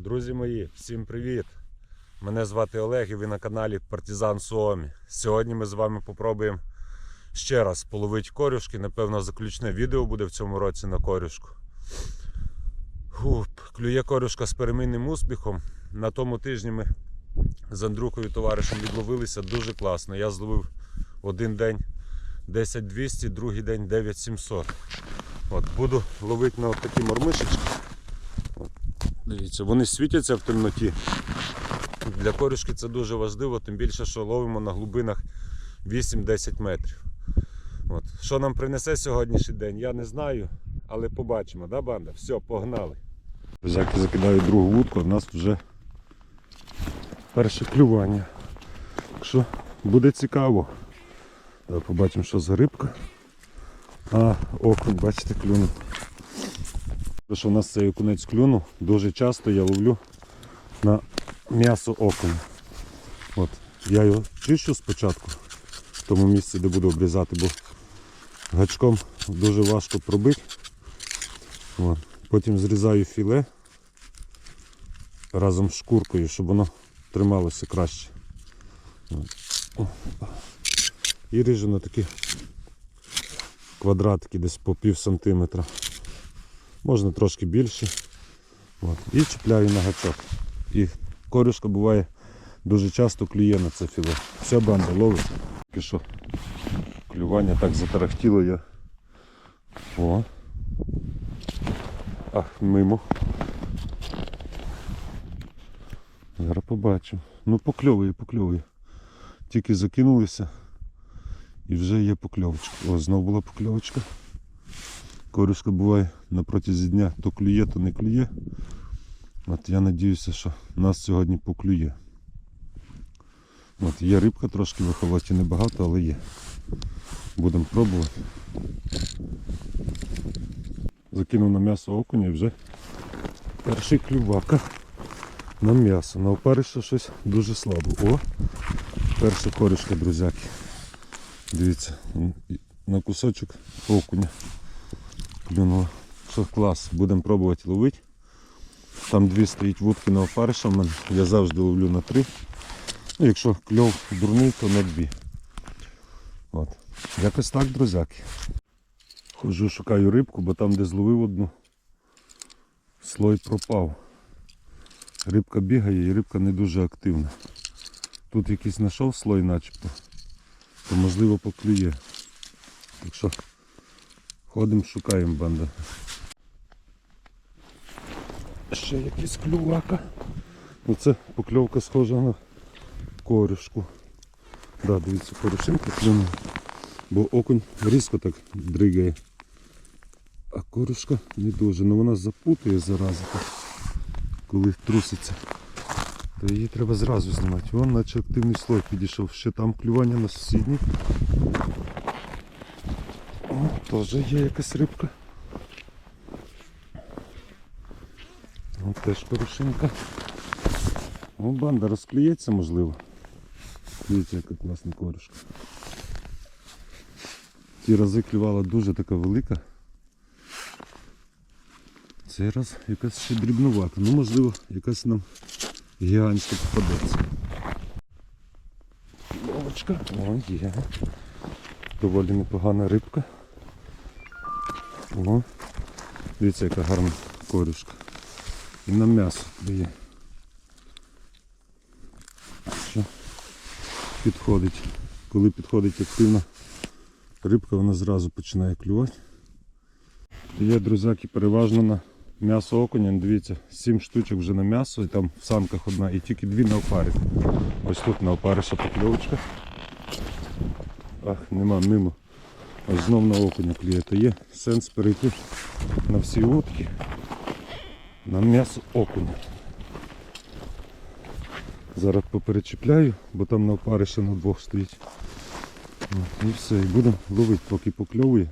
Друзі мої, всім привіт! Мене звати Олег і ви на каналі Партизан Суомі. Сьогодні ми з вами попробуємо ще раз половити корюшки. Напевно, заключне відео буде в цьому році на корюшку. Фу, клює корюшка з перемінним успіхом. На тому тижні ми з Андрюкою товаришем відловилися дуже класно. Я зловив один день 10200, другий день 9700. От, буду ловити на такі мормишечки. Дивіться, вони світяться в темноті. Для корюшки це дуже важливо, тим більше, що ловимо на глибинах 8-10 метрів. От. Що нам принесе сьогоднішній день, я не знаю, але побачимо, да, банда? Все, погнали. Друзяки закидають другу вудку, а в нас вже перше клювання. Так що буде цікаво. Давай побачимо, що за рибка. А, окунь, бачите, клюнув. Що у нас цей окунець клюнув, дуже часто я ловлю на м'ясо окуня. От, я його чищу спочатку в тому місці, де буду обрізати, бо гачком дуже важко пробити. От. Потім зрізаю філе разом з шкуркою, щоб воно трималося краще. І ріжу на такі квадратики десь по пів сантиметра можна трошки більше. От. І чіпляю на гачок. І корюшка буває дуже часто клює на це філе. Вся банда ловить. Тільки клювання так затарахтіло я. О. Ах, мимо. Зараз побачимо. Ну покльовує, покльовує. Тільки закинулися і вже є покльовочка. О, знову була покльовочка. Корюшка буває на протязі дня то клює, то не клює. От я сподіваюся, що нас сьогодні поклює. От Є рибка трошки в охолоті небагато, але є. Будемо пробувати. Закинув на м'ясо окуня і вже перший клювака на м'ясо. На опариша щось дуже слабо. О! Перша корюшка, друзяки. Дивіться, на кусочок окуня клюнуло. Що клас, будемо пробувати ловити. Там дві стоїть вудки на опариша в мене. Я завжди ловлю на три. Ну, якщо кльов дурний, то на дві. От. Якось так, друзяки. Ходжу, шукаю рибку, бо там, де зловив одну, слой пропав. Рибка бігає і рибка не дуже активна. Тут якийсь знайшов слой начебто, то можливо поклює. Так що Ходимо, шукаємо банда. Ще якийсь клювака. Оце покльовка схожа на корюшку. Да, дивіться, корюшинка клюнула. Бо окунь різко так дригає. А корюшка не дуже. Ну вона запутує зараза, так, коли труситься. То її треба зразу знімати. Вон наче активний слой підійшов. Ще там клювання на сусідній. Теж є якась рибка. О, теж порушинка. О, банда розклюється можливо. Дивіться, яка класна корюшка. Ті рази клювала дуже така велика. Цей раз якась ще дрібнувата. Ну можливо якась нам гігантська попадеться. Ловочка. О, є. Доволі непогана рибка. О, дивіться, яка гарна корюшка. І на м'ясо дає. Що підходить. Коли підходить активна рибка, вона зразу починає клювати. Є, друзяки, переважно на м'ясо окуня. Дивіться, 7 штучок вже на м'ясо, і там в самках одна, і тільки дві на опарі. Ось тут на опариша покльовочка. Ах, нема мимо. Знов на окуня клює, то є сенс перейти на всі утки на м'ясо окуня. Зараз поперечіпляю, бо там на опариша на двох стоїть. І все, і будемо ловити, поки покльовує.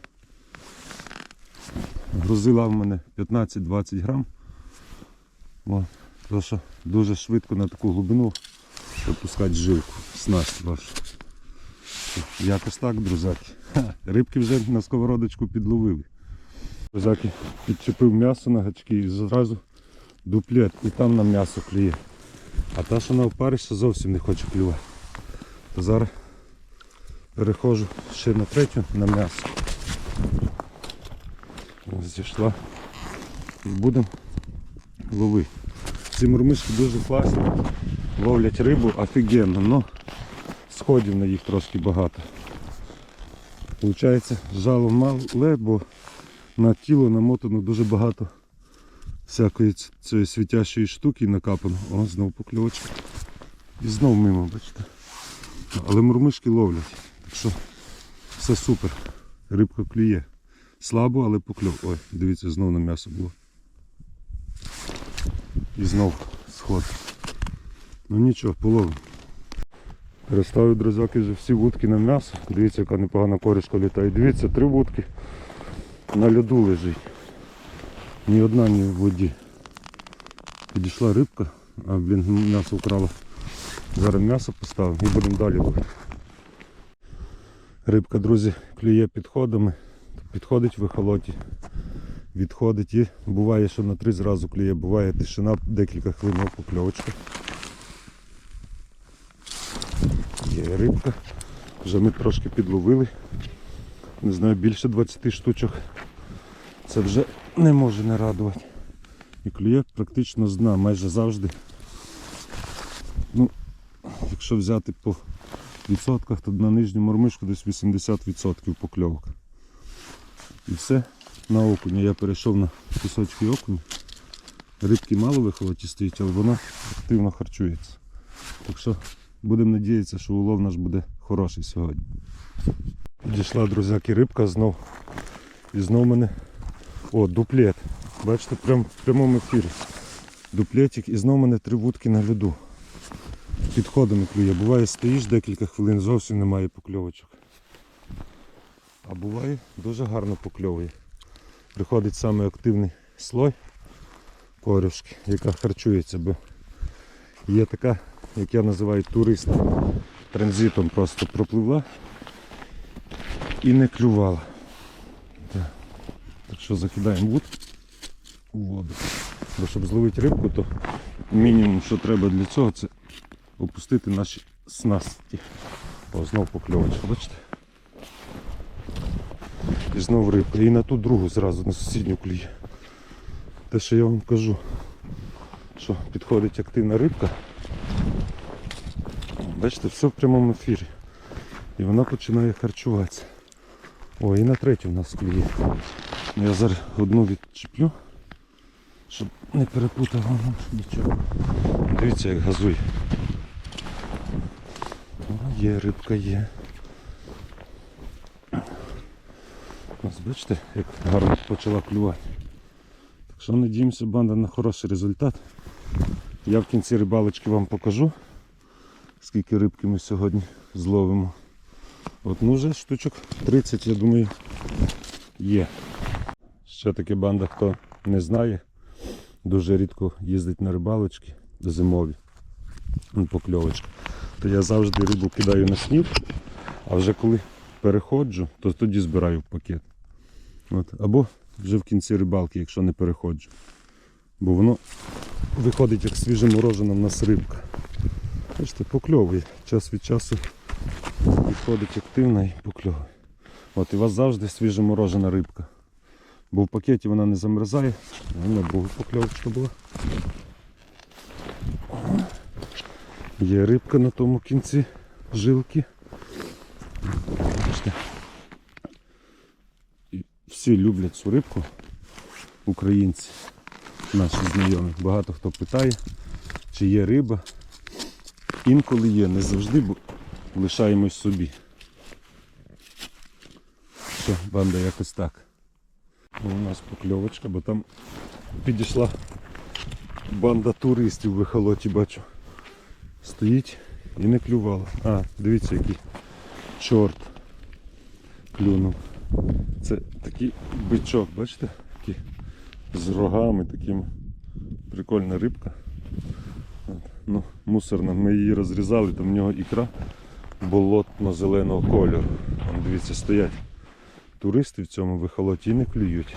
Грузила в мене 15-20 грам. О, тому що дуже швидко на таку глибину випускати жилку, снасть вашу. Якось так, друзяки. Ха, Рибки вже на сковородочку підловили. Друзяки підчепив м'ясо на гачки і зразу дуплет і там на м'ясо клює. А та, що на опариша зовсім не хоче клювати. То зараз переходжу ще на третю на м'ясо. Зійшла. І будемо ловити. Ці мурмишки дуже класні. Ловлять рибу офігенно, але сходів на їх трошки багато. Получається, жало мале, бо на тіло намотано дуже багато всякої цієї світящої штуки накапано. О, знову покльовочка. І знов мимо, бачите. Але мурмишки ловлять. Так що все супер. Рибка клює. Слабо, але покльов. Ой, дивіться, знов на м'ясо було. І знов сход. Ну нічого, половимо. Переставив друзяки вже всі вудки на м'ясо. Дивіться, яка непогана корішка літає. Дивіться, три вудки на льоду лежить. Ні одна, ні в воді. Підійшла рибка, а блін, м'ясо вкрала. Зараз м'ясо поставимо і будемо далі ловити. Рибка, друзі, клює підходами. Підходить в ехолоті, відходить і буває, що на три зразу клює, буває тишина, декілька хвилин покльовочка. Є рибка. Вже ми трошки підловили. Не знаю, більше 20 штучок. Це вже не може не радувати. І клює практично з дна, майже завжди. Ну, якщо взяти по відсотках, то на нижню мормишку десь 80% покльовок. І все на окуня. Я перейшов на кусочки окуня. Рибки мало в стоїть, але вона активно харчується. Так що будемо надіятися, що улов наш буде хороший сьогодні. Підійшла, друзяки, рибка знов. І знов мене. О, дуплет. Бачите, прям в прямому ефірі. Дуплетик і знов мене три вудки на льоду. Підходами клює. Буває стоїш декілька хвилин, зовсім немає покльовочок. А буває дуже гарно покльовує. Приходить саме активний слой корюшки, яка харчується, бо є така, як я називаю, турист. Транзитом просто пропливла і не клювала. Так, що закидаємо вуд у воду. Бо щоб зловити рибку, то мінімум, що треба для цього, це опустити наші снасті. О, знов покльовочка, бачите? І знов рибка. І на ту другу зразу, на сусідню клює. Те, що я вам кажу, що підходить активна рибка. Бачите, все в прямому ефірі. І вона починає харчуватися. О, і на третю в нас клює. Я зараз одну відчеплю, щоб не перепутав воно нічого. Дивіться, як газує. О, є, рибка є. Ось бачите, як гарно почала клювати. Так що надіємося, банда на хороший результат. Я в кінці рибалочки вам покажу, скільки рибки ми сьогодні зловимо. От ну вже штучок 30, я думаю, є. Ще таки банда, хто не знає, дуже рідко їздить на рибалочки зимові. ну, Покльовочки. То я завжди рибу кидаю на сніг, а вже коли переходжу, то тоді збираю в пакет. От. Або вже в кінці рибалки, якщо не переходжу. Бо воно виходить як свіжеморожена в нас рибка. Бачите, покльовує. Час від часу підходить активно і покльовує. От і у вас завжди свіжеморожена рибка. Бо в пакеті вона не замерзає. А на другу покльовочка була. Є рибка на тому кінці жилки. Бачите. І всі люблять цю рибку, українці, наші знайомі. Багато хто питає, чи є риба. Інколи є, не завжди, бо лишаємось собі. Що, банда якось так. Ну, У нас покльовочка, бо там підійшла банда туристів в ехолоті, бачу. Стоїть і не клювала. А, дивіться який чорт клюнув. Це такий бичок, бачите? Такий з рогами такими. Прикольна рибка. Ну, мусорна. Ми її розрізали, там в нього ікра болотно-зеленого кольору. Там, дивіться, стоять туристи в цьому вихолоті і не клюють.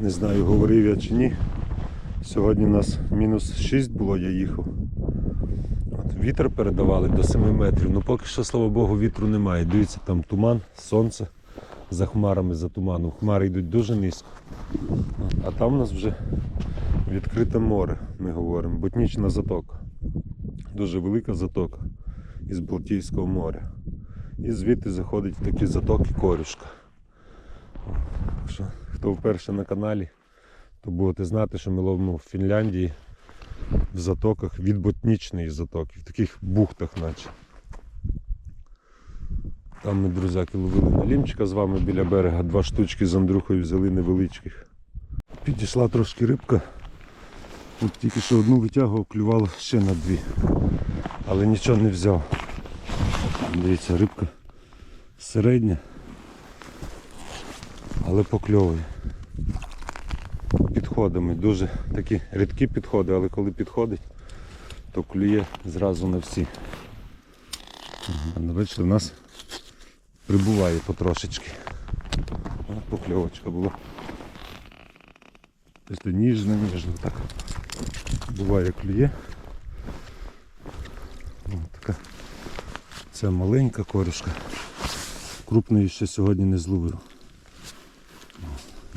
Не знаю, говорив я чи ні. Сьогодні у нас мінус 6 було, я їхав. От, вітер передавали до 7 метрів. Ну поки що, слава Богу, вітру немає. Дивіться, там туман, сонце за хмарами, за туманом. Хмари йдуть дуже низько. А там у нас вже відкрите море, ми говоримо. Ботнічна затока. Дуже велика затока із Балтійського моря. І звідти заходить в такі затоки корюшка. Хто вперше на каналі, то будете знати, що ми ловимо в Фінляндії в затоках від ботнічної затоки, в таких бухтах наче. Там ми, друзяки, ловили на лімчика з вами біля берега, два штучки з Андрухою взяли невеличких. Підійшла трошки рибка. От тільки що одну витягував, клювало ще на дві. Але нічого не взяв. Дивіться, рибка середня, але покльовує. Підходами. Дуже такі рідкі підходи, але коли підходить, то клює зразу на всі. Бачите, у нас прибуває потрошечки. Покльовочка була. Тобто ніжно, ніжно так. Буває клює. Ось така. Це маленька корюшка. Крупної ще сьогодні не зловив.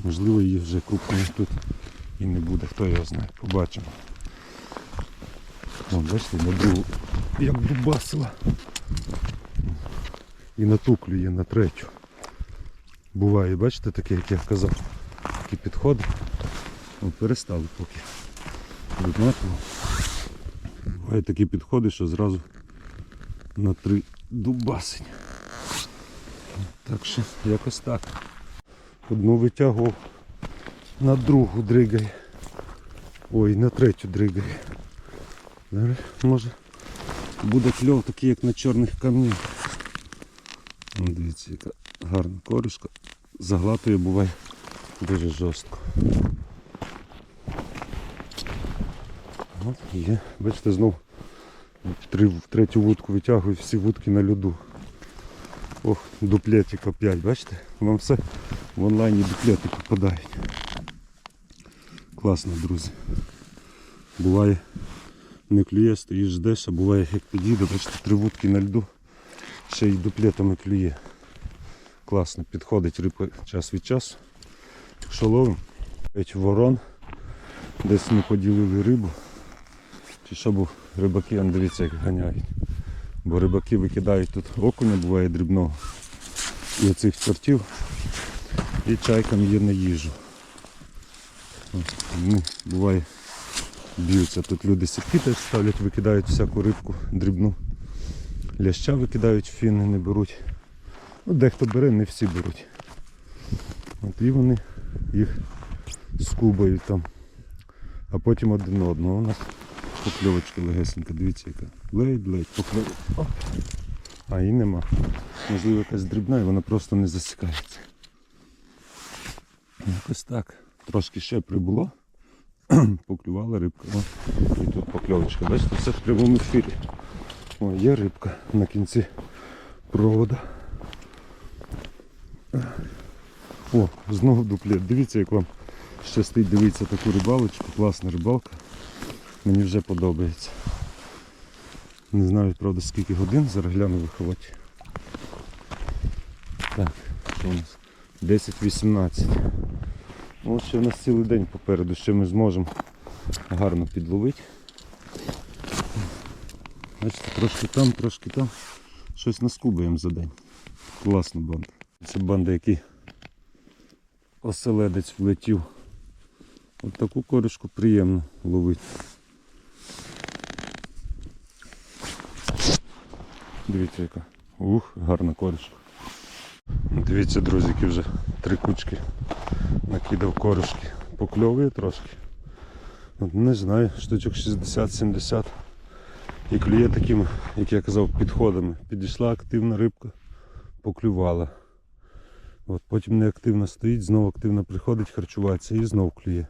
Можливо, її вже крупної тут і не буде, хто його знає. Побачимо. О, бачите, на другу як дубасила. І на ту клює, на третю. Буває, бачите, таке, як я казав, такі підходи. О, перестали поки. Однаково. Бувають такі підходи, що зразу на три дубасень. Так що якось так. Одну витягував, на другу дригає. Ой, на третю дригає. Зараз, Може буде кльов такий, як на чорних камнях. Дивіться, яка гарна корюшка. Заглатує буває дуже жорстко. От є. Бачите, знов третю вудку витягую, всі вудки на льоду. Ох, дуплетика 5, бачите? Вам все в онлайні дуплети попадають. Класно, друзі. Буває не клює, стоїш ждеш, а буває як підійде, бачите, три вудки на льду, ще й дуплетами клює. Класно, підходить рибка час від часу. Якщо ловимо, ворон, десь ми поділили рибу. Чи що рибаки, он дивіться, як ганяють. Бо рибаки викидають тут окуня, буває дрібного. І оцих чортів. І чайкам є на їжу. Вони буває б'ються. Тут люди сітки ставлять, викидають всяку рибку дрібну. Ляща викидають, фіни не беруть. Ну, дехто бере, не всі беруть. От і вони їх скубають там. А потім один одного. У нас покльовочка легесенька, дивіться яка. Ледь-ледь покльовочка. А її нема. Можливо якась дрібна і вона просто не засікається. Якось так. Трошки ще прибуло. Поклювала рибка. О, і тут покльовочка. Бачите, все в прямому ефірі. О, є рибка на кінці провода. О, знову дуплет. Дивіться, як вам щастить дивитися таку рибалочку. Класна рибалка. Мені вже подобається. Не знаю, правда, скільки годин, зараз гляну виховати. Так, що у нас? 10-18. Ну, От ще у нас цілий день попереду, ще ми зможемо гарно підловити. Бачите, трошки там, трошки там. Щось наскубаємо за день. Класна банда. Це банда, який оселедець влетів. От таку корішку приємно ловити. Дивіться яка. Ух, гарна корішка. Дивіться, друзі, які вже три кучки накидав корішки. Покльовує трошки. Не знаю, штучок 60-70. І клює такими, як я казав, підходами. Підійшла активна рибка, поклювала. От, потім неактивно стоїть, знову активно приходить харчуватися і знов клює.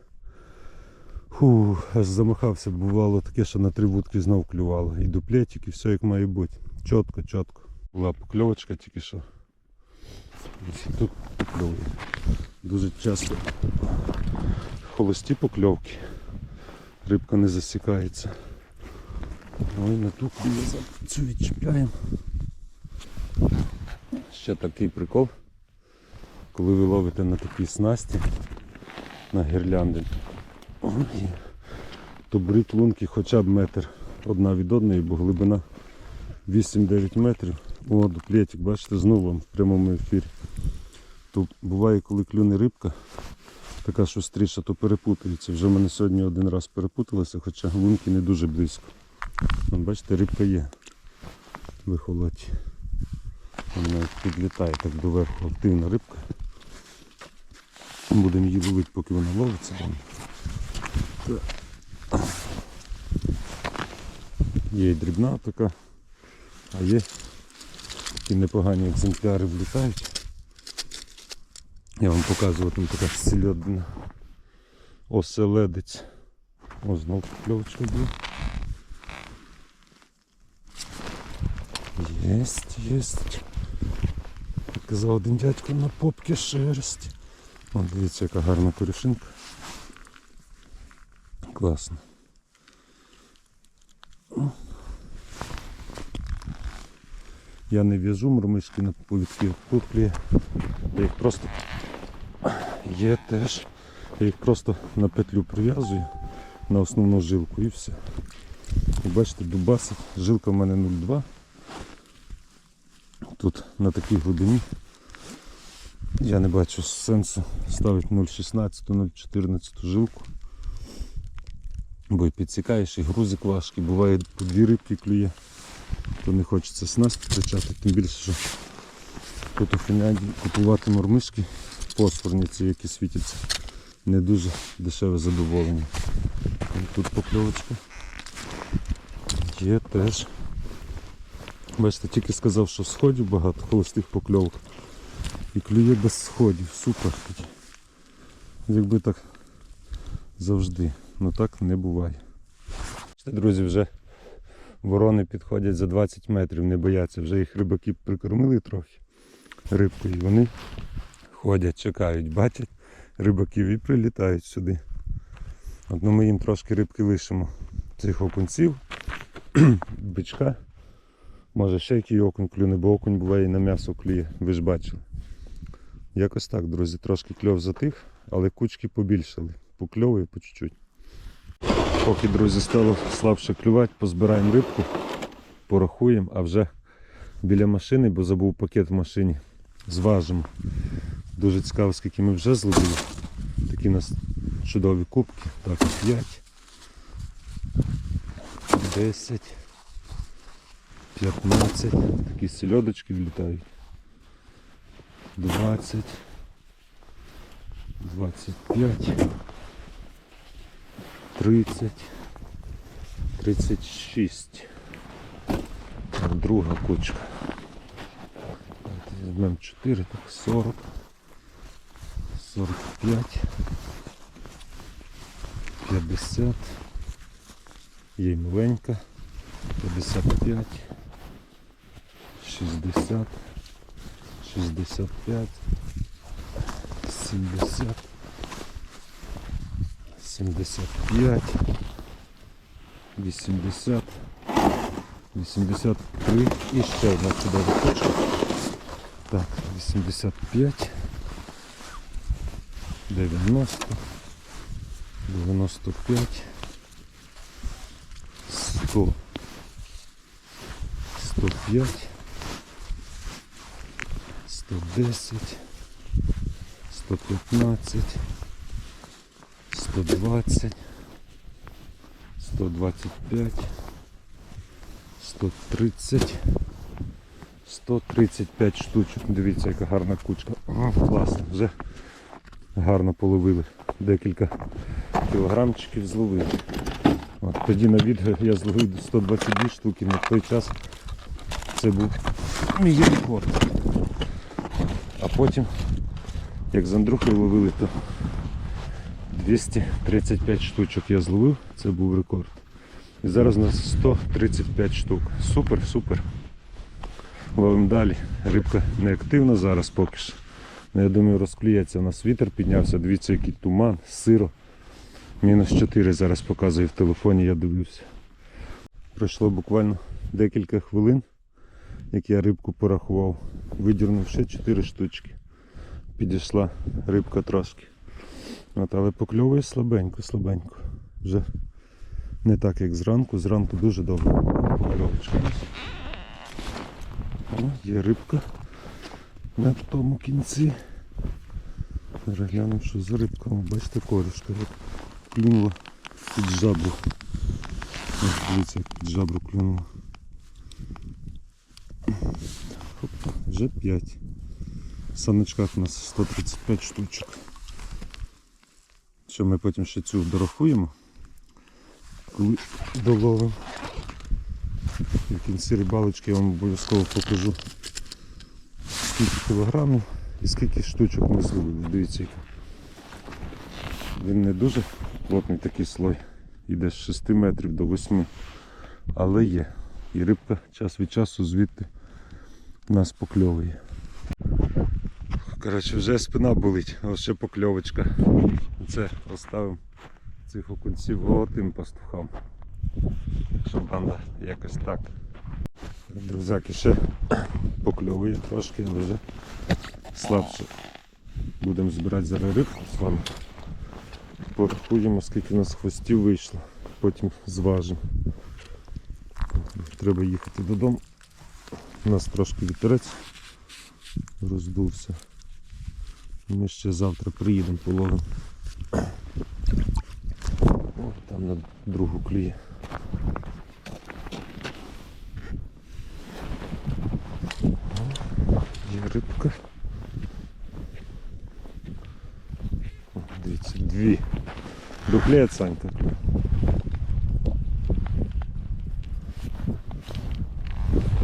Фу, аж замахався, бувало таке, що на три вудки знов клювало. І дуплетик, і все як має бути. Чітко, чітко. Була покльовочка тільки що. Ось Тут покльовує. Дуже часто холості покльовки. Рибка не засікається. Ой, на ту цю відчіпляємо. Ще такий прикол. Коли ви ловите на такій снасті, на гірлянди, то беріть лунки хоча б метр одна від одної, бо глибина 8-9 метрів. О, дуплетик, бачите, знову вам в прямому ефірі. То буває, коли клюне рибка, така шустріша, то перепутається. Вже в мене сьогодні один раз перепуталося, хоча лунки не дуже близько. Вон, бачите, рибка є в ехолоті. Вона підлітає так доверху активна рибка. Будемо її ловити, поки вона ловиться. Є і дрібна така, а є такі непогані екземпляри влітають. Я вам показував там така сільодина оселедець. О, знову кльовочка була. Єсть, єсть. Казав один дядько на попки шерсть. О, дивіться, яка гарна корюшинка. Класно. Я не в'яжу мурмишки на повідки куплі. Я їх просто є теж. Я їх просто на петлю прив'язую на основну жилку і все. І бачите, дубасик, жилка в мене 0,2. Тут на такій глибині я не бачу сенсу ставити 0,16, 0,14 жилку. Бо і підсікаєш, і грузик важкий, буває по дві рибки клює, то не хочеться снасть втрачати, тим більше, що тут у Фінляндії купувати мормишки фосфорні ці, які світяться, не дуже дешеве задоволення. Тут покльовочка. Є теж. Бачите, тільки сказав, що сходів багато, холостих покльовок. І клює без сходів. Супер. Якби так завжди. Ну так не буває. Друзі, вже ворони підходять за 20 метрів, не бояться. Вже їх рибаки прикормили трохи рибкою. Вони ходять, чекають, бачать рибаків і прилітають сюди. От ну, ми їм трошки рибки лишимо цих окунців, бичка. Може ще який окунь клюне, бо окунь буває і на м'ясо клює, ви ж бачили. Якось так, друзі, трошки кльов затих, але кучки побільшали. Покльовує по чуть-чуть. Поки, друзі, стало слабше клювати, позбираємо рибку, порахуємо, а вже біля машини, бо забув пакет в машині, зважимо. Дуже цікаво, скільки ми вже зловили. Такі у нас чудові кубки. Так, 5, 10, 15. Такі сільодочки влітають. 20, 25, 30, 36. Так, друга кучка. Візьмемо 4, так 40, 45, 50. Є маленька. 55, 60, 65, 70, 75, 80, 83 і ще одна чудова точка. Так, 85, 90, 95, 100, 105, 110, 115, 120, 125, 130, 135 штучок. Дивіться, яка гарна кучка. О, класно, вже гарно половили. Декілька кілограмчиків зловили. От, тоді на відео я зловив 122 штуки, на той час це був мій рекорд. А потім, як з Андрухою ловили, то 235 штучок я зловив, це був рекорд. І зараз у нас 135 штук. Супер, супер. Ловимо далі. Рибка не активна зараз поки що. Ну, я думаю, розкліється. У нас вітер піднявся, дивіться, який туман, сиро. Мінус 4 зараз показує в телефоні, я дивився. Пройшло буквально декілька хвилин, як я рибку порахував. Видірнув ще 4 штучки. Підійшла рибка трошки. От, але покльовує слабенько, слабенько. Вже не так, як зранку. Зранку дуже добре покльовочка. О, є рибка на тому кінці. Зараз глянемо, що за рибка. О, Бачите, корішка. Клюнула під жабру. Дивіться, як під жабру клюнула. Хоп, вже 5. В саночках у нас 135 штучок. Що ми потім ще цю дорахуємо, коли доловимо. В кінці рибалочки я вам обов'язково покажу скільки кілограмів і скільки штучок ми зловили. Дивіться, він не дуже плотний такий слой. Йде з 6 метрів до 8. Але є. І рибка час від часу звідти нас покльовує. Коротше, вже спина болить, ось ще покльовочка. Це оставимо цих окунців отим пастухам. Щоб банда якось так. Друзяки ще покльовує трошки, але вже слабше. Будемо збирати зараз рибку з вами. Порахуємо, скільки у нас хвостів вийшло, потім зважимо. Треба їхати додому. У нас трошки вітерець роздувся. Ми ще завтра приїдемо половимо. О, там на другу кліє. Є рибка. Дивіться, дві. Дуплет, Санька.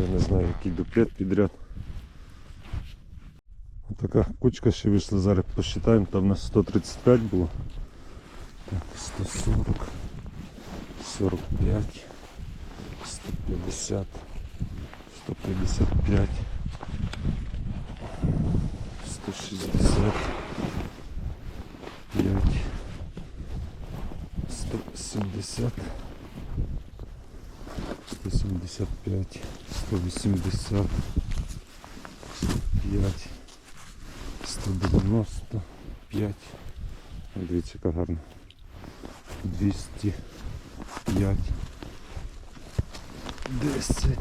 Я не знаю, який дуплет підряд. Така кучка ще вийшла, зараз посчитаємо, там у нас 135 було. Так, 140, 45, 150, 155, 165, 170, 175, 180, 105. 195. Ой, Дивіться, яка гарна. 205. 10.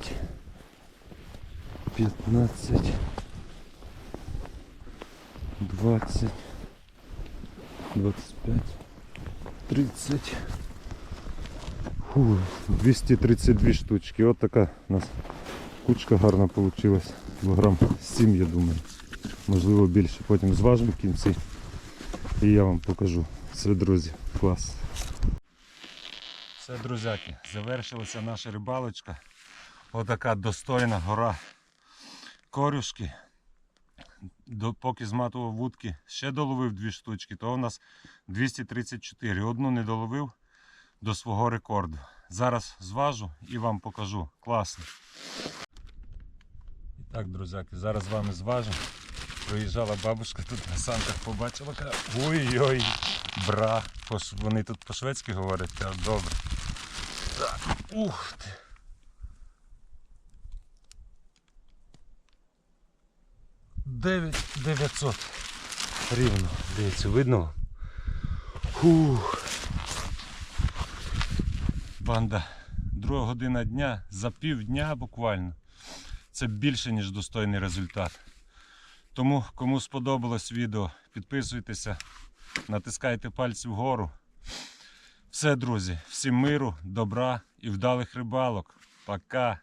15. 20. 25. 30. Фу, 232 штучки. От така у нас кучка гарна вийшла. Кілограм 7, я думаю можливо більше. Потім зважимо в кінці і я вам покажу. Все, друзі, клас. Все, друзяки, завершилася наша рибалочка. Отака достойна гора корюшки. Поки зматував вудки, ще доловив дві штучки, то у нас 234. Одну не доловив до свого рекорду. Зараз зважу і вам покажу. Класно. І так, друзяки, зараз з вами зважимо. Проїжджала бабушка тут на санках побачила, каже, ой-ой, бра. Вони тут по-шведськи говорять, каже, добре. Так, ух ти. Дев'ять дев'ятсот. Рівно. Дивіться, видно? Фух. Банда. Друга година дня за півдня буквально. Це більше, ніж достойний результат. Тому, кому сподобалось відео, підписуйтеся, натискайте пальці вгору. Все, друзі, всім миру, добра і вдалих рибалок. Пока!